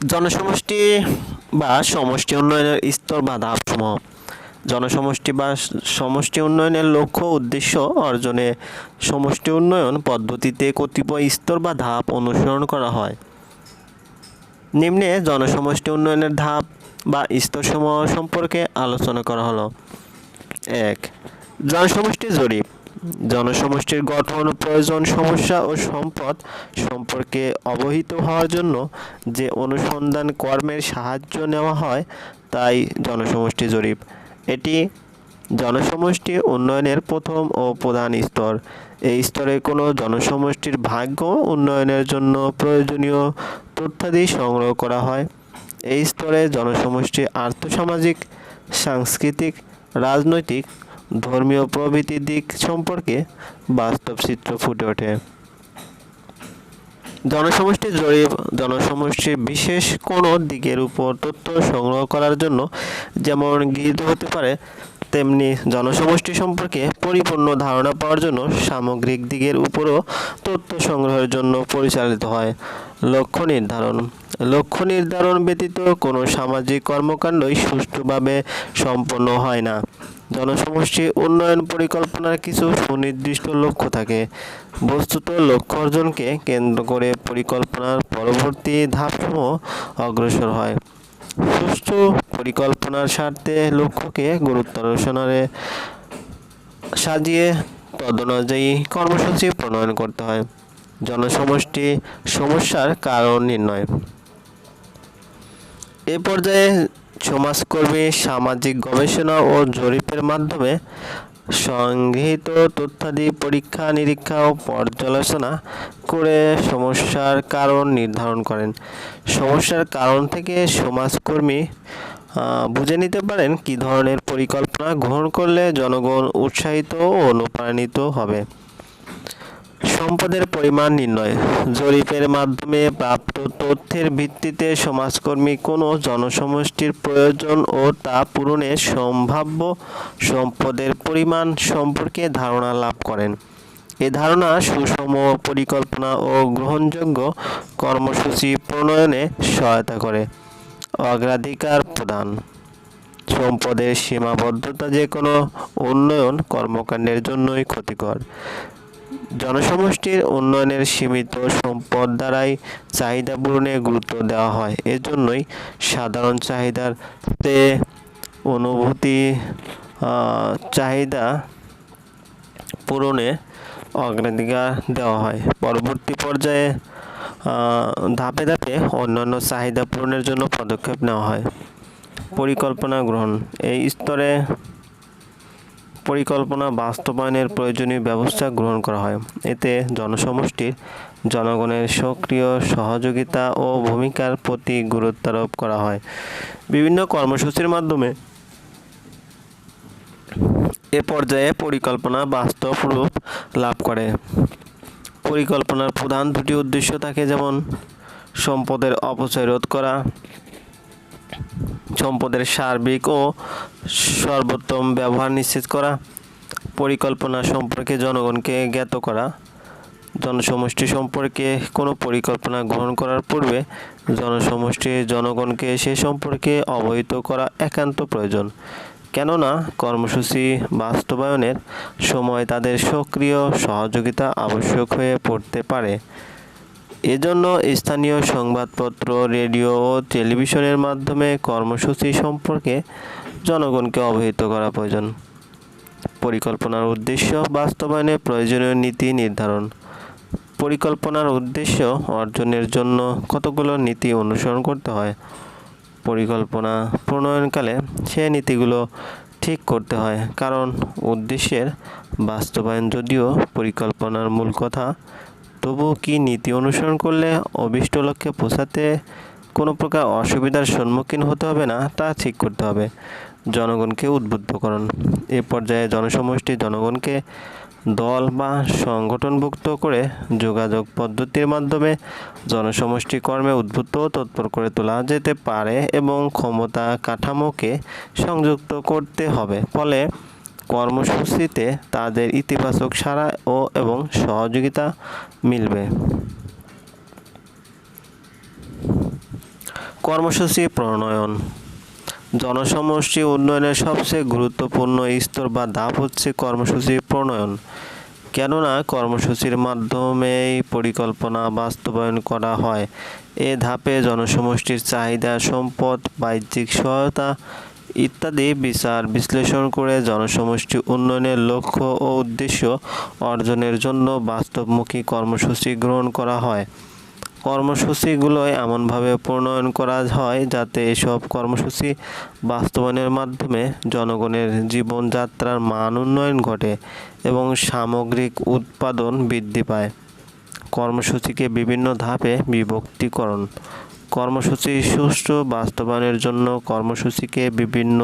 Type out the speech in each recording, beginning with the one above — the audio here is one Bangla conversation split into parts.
জনসমষ্টি বা সমষ্টি উন্নয়নের স্তর বা ধাপসমূহ জনসমষ্টি বা সমষ্টি উন্নয়নের লক্ষ্য উদ্দেশ্য অর্জনে সমষ্টি উন্নয়ন পদ্ধতিতে কতিপয় স্তর বা ধাপ অনুসরণ করা হয়। নিম্নে জনসমষ্টি উন্নয়নের ধাপ বা স্তরসমূহ সম্পর্কে আলোচনা করা হলো। এক, জনসমষ্টি জরিপ। জনসমষ্টির গঠন, প্রয়োজন, সমস্যা ও সম্পদ সম্পর্কে অবহিত হওয়ার জন্য যে অনুসন্ধান কর্মের সাহায্য নেওয়া হয়, তাই জনসমষ্টি জরিপ। এটি জনসমষ্টি উন্নয়নের প্রথম ও প্রধান স্তর। এই স্তরে কোনো জনসমষ্টির ভাগ্য উন্নয়নের জন্য প্রয়োজনীয় তথ্যাদি সংগ্রহ করা হয়। এই স্তরে জনসমষ্টি আর্থসামাজিক, সাংস্কৃতিক, রাজনৈতিক ধর্মীয় প্রভৃতি দিক সম্পর্কে বাস্তব চিত্র ফুটে ওঠে। জনসমষ্টি জরিপ জনসমষ্টির বিশেষ কোনো দিকের উপর তথ্য সংগ্রহ করার জন্য যেমন গৃহীত হতে পারে, তেমনি জনসমষ্টি সম্পর্কে পরিপূর্ণ ধারণা পাওয়ার জন্য সামগ্রিক দিকের উপরও তথ্য সংগ্রহের জন্য পরিচালিত হয়। লক্ষ্য নির্ধারণ। লক্ষ্য নির্ধারণ ব্যতীত কোনো সামাজিক কর্মকাণ্ডই সুষ্ঠুভাবে সম্পন্ন হয় না। জনসমষ্টি উন্নয়ন পরিকল্পনার কিছু সুনির্দিষ্ট লক্ষ্য থাকে। বস্তুত লক্ষ্য অর্জনকে কেন্দ্র করে পরিকল্পনার পরবর্তী ধাপসমূহ অগ্রসর হয়। সুষ্ঠু পরিকল্পনার স্বার্থে লক্ষ্যকে গুরুত্বারোপণে সাজিয়ে তদনুযায়ী কর্মসূচি প্রণয়ন করতে হয়। জনসমষ্টি সমস্যার কারণ নির্ণয়। এ পর্যায়ে সমাজকর্মী সামাজিক গবেষণা ও জরিপের মাধ্যমে সংগৃহীত তথ্যাদি পরীক্ষা, নিরীক্ষা ও পর্যালোচনা করে সমস্যার কারণ নির্ধারণ করেন। সমস্যার কারণ থেকে সমাজকর্মী বুঝে নিতে পারেন কি ধরনের পরিকল্পনা গ্রহণ করলে জনগণ উৎসাহিত ও অনুপ্রাণিত হবে। সম্পদের পরিমাণ নির্ণয়। জরিপের মাধ্যমে প্রাপ্ত তথ্যের ভিত্তিতে সমাজকর্মী কোনো জনসমষ্টির প্রয়োজন ও তা পূরণে সম্ভাব্য সম্পদের পরিমাণ সম্পর্কে ধারণা লাভ করেন। এ ধারণা সুষম পরিকল্পনা ও গ্রহণযোগ্য কর্মসূচি প্রণয়নে সহায়তা করে। অগ্রাধিকার প্রদান। সম্পদের সীমাবদ্ধতা যে কোনো উন্নয়ন কর্মকাণ্ডের জন্যই ক্ষতিকর। জনসমষ্টির উন্নয়নের সীমিত সম্পদ দ্বারাই চাহিদা পূরণে গুরুত্ব দেওয়া হয়। এজন্যই সাধারণ চাহিদার তে অনুভূতি চাহিদা পূরণে অগ্রাধিকার দেওয়া হয়। পরবর্তী পর্যায়ে ধাপে ধাপে অন্যান্য চাহিদা পূরণের জন্য পদক্ষেপ নেওয়া হয়। পরিকল্পনা গ্রহণ। এই স্তরে পরিকল্পনা বাস্তবায়নের প্রয়োজনীয় ব্যবস্থা গ্রহণ করা হয়। এতে জনসমষ্টির জনগণের সক্রিয় সহযোগিতা ও ভূমিকার প্রতি গুরুত্বারোপ করা হয়। বিভিন্ন কর্মসূচির মাধ্যমে এ পর্যায়ে পরিকল্পনা বাস্তব রূপ লাভ করে। পরিকল্পনার প্রধান দুটি উদ্দেশ্য থাকে, যেমন সম্পদের অপচয় রোধ করা সম্পদের সার্বিক ও সর্বোত্তম ব্যবহার নিশ্চিত করা, পরিকল্পনা সম্পর্কে জনগণকে জ্ঞাত করা, জনসমষ্টি সম্পর্কে কোনো পরিকল্পনা গ্রহণ করার পূর্বে জনসমষ্টি জনগণকে সে সম্পর্কে অবহিত করা একান্ত প্রয়োজন। কেননা কর্মসূচি বাস্তবায়নের সময় তাদের সক্রিয় সহযোগিতা আবশ্যক হয়ে পড়তে পারে। এজন্য স্থানীয় সংবাদপত্র, রেডিও ও টেলিভিশনের মাধ্যমে কর্মসূচি সম্পর্কে জনগণকে অবহিত করা প্রয়োজন। পরিকল্পনার উদ্দেশ্য বাস্তবায়নে প্রয়োজনীয় নীতি নির্ধারণ। পরিকল্পনার উদ্দেশ্য অর্জনের জন্য কতগুলো নীতি অনুসরণ করতে হয়? পরিকল্পনা প্রণয়নকালে সে নীতিগুলো ঠিক করতে হয়, কারণ উদ্দেশ্যের বাস্তবায়ন যদিও পরিকল্পনার মূল কথা তবু কি নীতি অনুসরণ করলে অভিষ্ট লক্ষ্যে পৌঁছাতে কোনো প্রকার অসুবিধার সম্মুখীন হতে হবে না? তা ঠিক করতে হবে। জনগণকে উদ্বুদ্ধকরণ এ পর্যায়ে জনসমষ্টি জনগণকে দল বা সংগঠনভুক্ত করে যোগাযোগ পদ্ধতির মাধ্যমে জনসমষ্টি কর্মে উদ্বুদ্ধ তৎপর করে তোলা যেতে পারে এবং ক্ষমতা কাঠামোকে সংযুক্ত করতে হবে। ফলে কর্মসূচিতে তাদের ইতিবাচক সাড়া ও এবং সহযোগিতা মিলবে। কর্মসূচি প্রণয়ন। জনসমষ্টি উন্নয়নের সবচেয়ে গুরুত্বপূর্ণ স্তর বা ধাপ হচ্ছে কর্মসূচি প্রণয়ন। কেননা কর্মসূচির মাধ্যমেই পরিকল্পনা বাস্তবায়ন করা হয়। এ ধাপে জনসমষ্টির চাহিদা, সম্পদ, বাহ্যিক সহায়তা ইত্যাদি বিচার বিশ্লেষণ করে জনসমষ্টি উন্নয়নের লক্ষ্য ও উদ্দেশ্য অর্জনের জন্য বাস্তবমুখী কর্মসূচি গ্রহণ করা হয়। কর্মসূচিগুলো এমনভাবে প্রণয়ন করা হয় যাতে এসব কর্মসূচি বাস্তবায়নের মাধ্যমে জনগণের জীবনযাত্রার মান উন্নয়ন ঘটে এবং সামগ্রিক উৎপাদন বৃদ্ধি পায়। কর্মসূচিকে বিভিন্ন ধাপে বিভক্তিকরণ কর্মসূচি সুষ্ঠু বাস্তবায়নের জন্য কর্মসূচিকে বিভিন্ন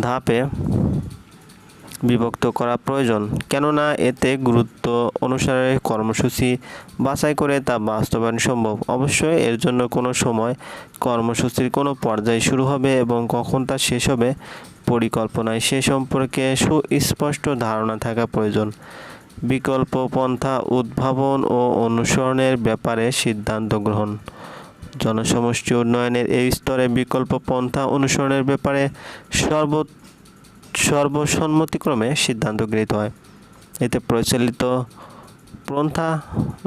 ধাপে বিভক্ত করা প্রয়োজন। কেননা এতে গুরুত্ব অনুসারে কর্মসূচি বাছাই করে তা বাস্তবায়ন সম্ভব। অবশ্যই এর জন্য কোনো সময় কর্মসূচির কোনো পর্যায় শুরু হবে এবং কখন তা শেষ হবে পরিকল্পনায় সে সম্পর্কে সুস্পষ্ট ধারণা থাকা প্রয়োজন। বিকল্প পন্থা উদ্ভাবন ও অনুসরণের ব্যাপারে সিদ্ধান্ত গ্রহণ। জনসমষ্টি উন্নয়নের এই স্তরে বিকল্প পন্থা অনুসরণের ব্যাপারে সর্ব সর্বসম্মতিক্রমে সিদ্ধান্ত গৃহীত হয়। এতে প্রচলিত পন্থা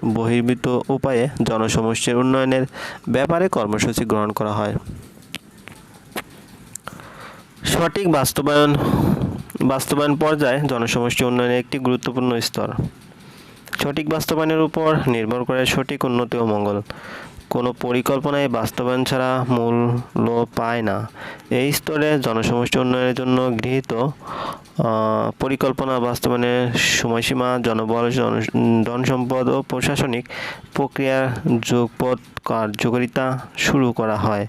বহির্ভূত উপায়ে জনসমষ্টির উন্নয়নের ব্যাপারে কর্মসূচি গ্রহণ করা হয়। সঠিক বাস্তবায়ন বাস্তবায়ন পর্যায়ে জনসমষ্টি উন্নয়নের একটি গুরুত্বপূর্ণ স্তর। সঠিক বাস্তবায়নের উপর নির্ভর করে সঠিক উন্নতি ও মঙ্গল। কোনো পরিকল্পনায় বাস্তবায়ন ছাড়া মূল্য পায় না। এই স্তরে জনসমষ্টি উন্নয়নের জন্য গৃহীত পরিকল্পনা বাস্তবায়নের সময়সীমা, জনবল, জন- জনসম্পদ ও প্রশাসনিক প্রক্রিয়ার যোগপথ কার্যকারিতা শুরু করা হয়।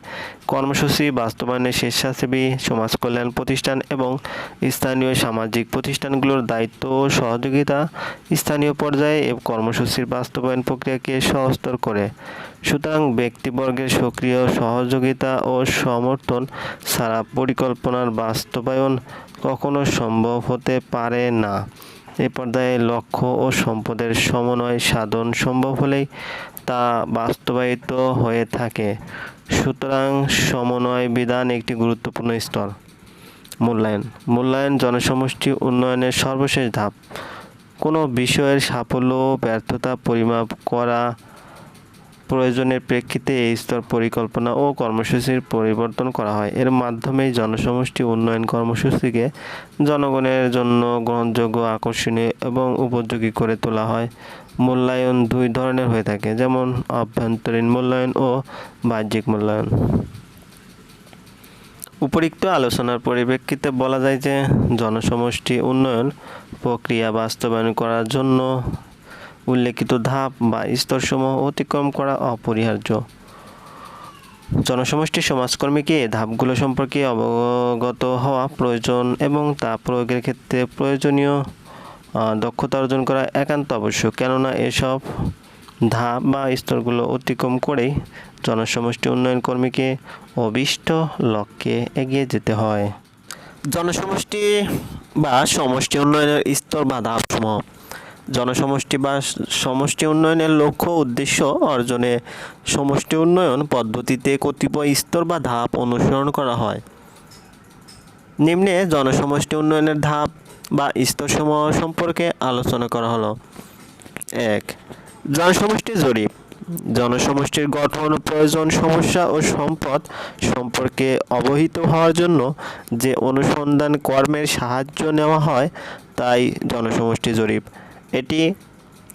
কর্মসূচি বাস্তবায়নে স্বেচ্ছাসেবী, সমাজ কল্যাণ প্রতিষ্ঠান এবং স্থানীয় সামাজিক প্রতিষ্ঠানগুলোর দায়িত্ব ও সহযোগিতা স্থানীয় পর্যায়ে কর্মসূচির বাস্তবায়ন প্রক্রিয়াকে সহজতর করে। সুতরাং ব্যক্তিবর্গের সক্রিয় সহযোগিতা ও সমর্থন ছাড়া পরিকল্পনার বাস্তবায়ন কখনো সম্ভব হতে পারে না। এ পর্যায়ে লক্ষ্য ও সম্পদের সমন্বয় সাধন সম্ভব হলেই তা বাস্তবায়িত হয়ে থাকে। সুতরাং সমন্বয় বিধান একটি গুরুত্বপূর্ণ স্তর। মূল্যায়ন। মূল্যায়ন জনসমষ্টি উন্নয়নের সর্বশেষ ধাপ। কোনো বিষয়ের সাফল্য, ব্যর্থতা পরিমাপ করা প্রয়োজনের প্রেক্ষিতে এই স্তর পরিকল্পনা ও কর্মসূচির পরিবর্তন করা হয়। এর মাধ্যমেই জনসমষ্টি উন্নয়ন কর্মসূচিকে জনগণের জন্য গ্রহণযোগ্য, আকর্ষণীয় এবং উপযোগী করে তোলা হয়। মূল্যায়ন দুই ধরনের হয়ে থাকে, যেমন অভ্যন্তরীণ মূল্যায়ন ও বাহ্যিক মূল্যায়ন। উপরিক্ত আলোচনার পরিপ্রেক্ষিতে বলা যায় যে, জনসমষ্টি উন্নয়ন প্রক্রিয়া বাস্তবায়ন করার জন্য উল্লেখিত ধাপ বা স্তরসমূহ অতিক্রম করা অপরিহার্য। জনসমষ্টি সমাজকর্মীকে ধাপগুলো সম্পর্কে অবগত হওয়া প্রয়োজন এবং তা প্রয়োগের ক্ষেত্রে প্রয়োজনীয় দক্ষতা অর্জন করা একান্ত আবশ্যক? কেননা এসব ধাপ বা স্তরগুলো অতিক্রম করেই জনসমষ্টি উন্নয়ন কর্মীকে অভিষ্ট লক্ষ্যে এগিয়ে যেতে হয়। জনসমষ্টি বা সমষ্টি উন্নয়নের স্তর বা ধাপসমূহ জনসমষ্টি বা সমষ্টি উন্নয়নের লক্ষ্য উদ্দেশ্য অর্জনে সমষ্টি উন্নয়ন পদ্ধতিতে কতিপয় স্তর বা ধাপ অনুসরণ করা হয়। নিম্নে জনসমষ্টি উন্নয়নের ধাপ বা স্তরসমূহ সম্পর্কে আলোচনা করা হলো। এক, জনসমষ্টি জরিপ। জনসমষ্টির গঠন, প্রয়োজন, সমস্যা ও সম্পদ সম্পর্কে অবহিত হওয়ার জন্য যে অনুসন্ধান কর্মের সাহায্য নেওয়া হয়, তাই জনসমষ্টি জরিপ। এটি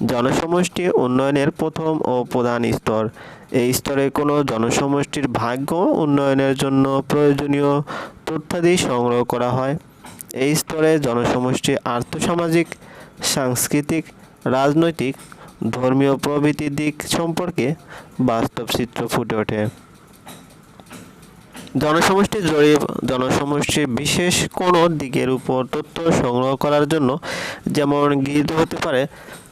জনসমষ্টি উন্নয়নের প্রথম ও প্রধান স্তর। এই স্তরে কোনো জনসমষ্টির ভাগ্য উন্নয়নের জন্য প্রয়োজনীয় তথ্যাদি সংগ্রহ করা হয়। এই স্তরে জনসমষ্টি আর্থসামাজিক, সাংস্কৃতিক, রাজনৈতিক, ধর্মীয় প্রভৃতি দিক সম্পর্কে বাস্তব চিত্র ফুটে ওঠে। জনসমষ্টি জরিপ, জনসমষ্টির বিশেষ কোনো দিকের উপর তথ্য সংগ্রহ করার জন্য যেমন গৃহীত হতে পারে,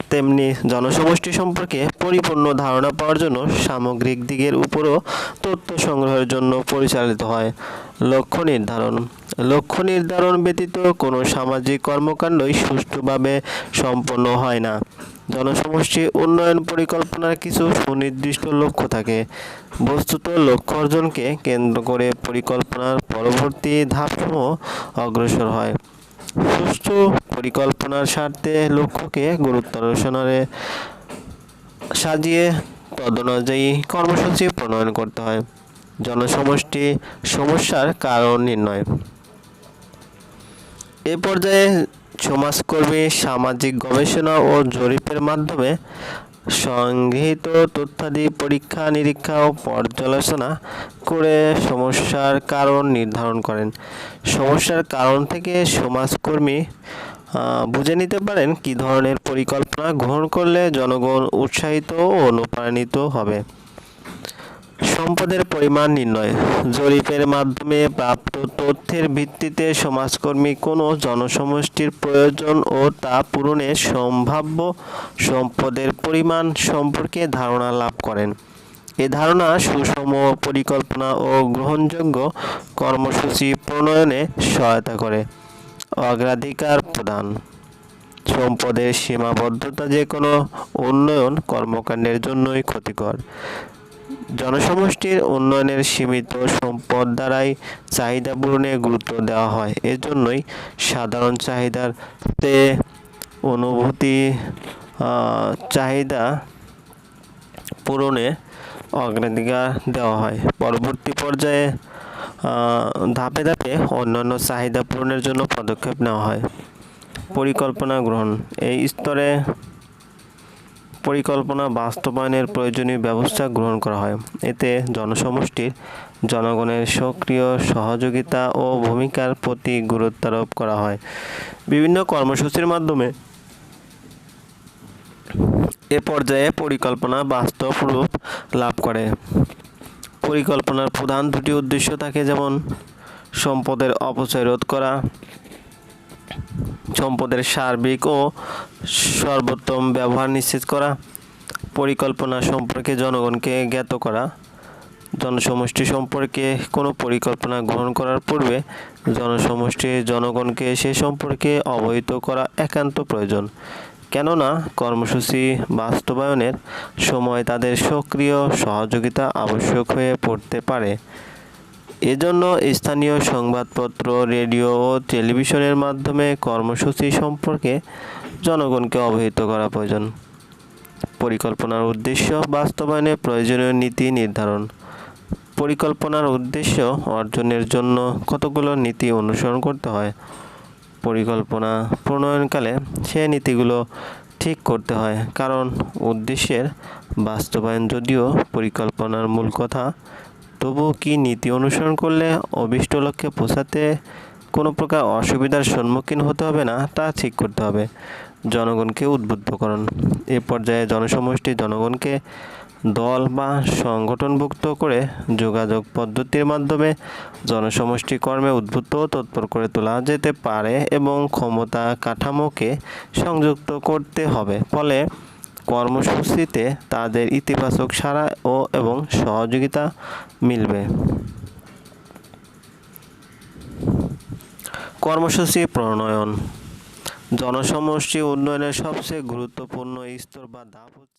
তেমনি জনসমষ্টি সম্পর্কে পরিপূর্ণ ধারণা পাওয়ার জন্য সামগ্রিক দিকের উপরও তথ্য সংগ্রহের জন্য পরিচালিত হয়। লক্ষ্য নির্ধারণ। লক্ষ্য নির্ধারণ ব্যতীত কোনো সামাজিক কর্মকাণ্ডই সুষ্ঠুভাবে সম্পন্ন হয় না। জনসমষ্টি উন্নয়ন পরিকল্পনার কিছু সুনির্দিষ্ট লক্ষ্য থাকে। বস্তুত লক্ষ্য অর্জনকে কেন্দ্র করে পরিকল্পনার পরবর্তী ধাপসমূহ অগ্রসর হয়। সুষ্ঠু পরিকল্পনার স্বার্থে লক্ষ্যকে গুরুত্বারোপণে সাজিয়ে তদনুযায়ী কর্মসূচি প্রণয়ন করতে হয়। জনসমষ্টি সমস্যার কারণ নির্ণয়। এ পর্যায়ে সমাজকর্মী সামাজিক গবেষণা ও জরিপের মাধ্যমে সংগৃহীত তথ্যাদি পরীক্ষা, নিরীক্ষা ও পর্যালোচনা করে সমস্যার কারণ নির্ধারণ করেন। সমস্যার কারণ থেকে সমাজকর্মী বুঝে নিতে পারেন কী ধরনের পরিকল্পনা গ্রহণ করলে জনগণ উৎসাহিত ও অনুপ্রাণিত হবে। সম্পদের পরিমাণ নির্ণয়। জরিপের মাধ্যমে প্রাপ্ত তথ্যের ভিত্তিতে সমাজকর্মী কোনো জনসমষ্টির প্রয়োজন ও তা পূরণে সম্ভাব্য সম্পদের পরিমাণ সম্পর্কে ধারণা লাভ করেন। এ ধারণা সুষম পরিকল্পনা ও গ্রহণযোগ্য কর্মসূচি প্রণয়নে সহায়তা করে। অগ্রাধিকার প্রদান। সম্পদের সীমাবদ্ধতা যে কোনো উন্নয়ন কর্মকাণ্ডের জন্যই ক্ষতিকর। জনসমষ্টির উন্নয়নের সীমিত সম্পদ দ্বারাই চাহিদা পূরণে গুরুত্ব দেওয়া হয়। এজন্যই সাধারণ চাহিদার তে অনুভূতি চাহিদা পূরণে অগ্রাধিকার দেওয়া হয়। পরবর্তী পর্যায়ে ধাপে ধাপে অন্যান্য চাহিদা পূরণের জন্য পদক্ষেপ নেওয়া হয়। পরিকল্পনা গ্রহণ। এই স্তরে পরিকল্পনা বাস্তবায়নের প্রয়োজনীয় ব্যবস্থা গ্রহণ করা হয়। এতে জনসমষ্টির জনগণের সক্রিয় সহযোগিতা ও ভূমিকার প্রতি গুরুত্বারোপ করা হয়। বিভিন্ন কর্মসূচির মাধ্যমে এ পর্যায়ে পরিকল্পনা বাস্তব রূপ লাভ করে। পরিকল্পনার প্রধান দুটি উদ্দেশ্য থাকে, যেমন সম্পদের অপচয় রোধ করা সম্পদের সার্বিক ও সর্বোত্তম ব্যবহার নিশ্চিত করা, পরিকল্পনা সম্পর্কে জনগণকে জ্ঞাত করা, জনসমষ্টি সম্পর্কে কোনো পরিকল্পনা গ্রহণ করার পূর্বে জনসমষ্টির জনগণকে সে সম্পর্কে অবহিত করা একান্ত প্রয়োজন। কেননা কর্মসূচি বাস্তবায়নের সময় তাদের সক্রিয় সহযোগিতা আবশ্যক হয়ে পড়তে পারে। এজন্য স্থানীয় সংবাদপত্র, রেডিও ও টেলিভিশনের মাধ্যমে কর্মসূচি সম্পর্কে জনগণকে অবহিত করা প্রয়োজন। পরিকল্পনার উদ্দেশ্য বাস্তবায়নে প্রয়োজনীয় নীতি নির্ধারণ। পরিকল্পনার উদ্দেশ্য অর্জনের জন্য কতগুলো নীতি অনুসরণ করতে হয়? পরিকল্পনা প্রণয়নকালে সে নীতিগুলো ঠিক করতে হয়, কারণ উদ্দেশ্যের বাস্তবায়ন যদিও পরিকল্পনার মূল কথা তবু কি নীতি অনুসরণ করলে অভিষ্ট লক্ষ্যে পৌঁছাতে কোনো প্রকার অসুবিধার সম্মুখীন হতে হবে না? তা ঠিক করতে হবে। জনগণকে উদ্বুদ্ধকরণ এ পর্যায়ে জনসমষ্টি জনগণকে দল বা সংগঠনভুক্ত করে যোগাযোগ পদ্ধতির মাধ্যমে জনসমষ্টি কর্মে ও তৎপর করে তোলা যেতে পারে এবং ক্ষমতা কাঠামোকে সংযুক্ত করতে হবে। ফলে কর্মসূচিতে তাদের ইতিবাচক সাড়া ও এবং সহযোগিতা মিলবে। কর্মসূচি প্রণয়ন। জনসমষ্টি উন্নয়নের সবচেয়ে গুরুত্বপূর্ণ স্তর বা ধাপ হচ্ছে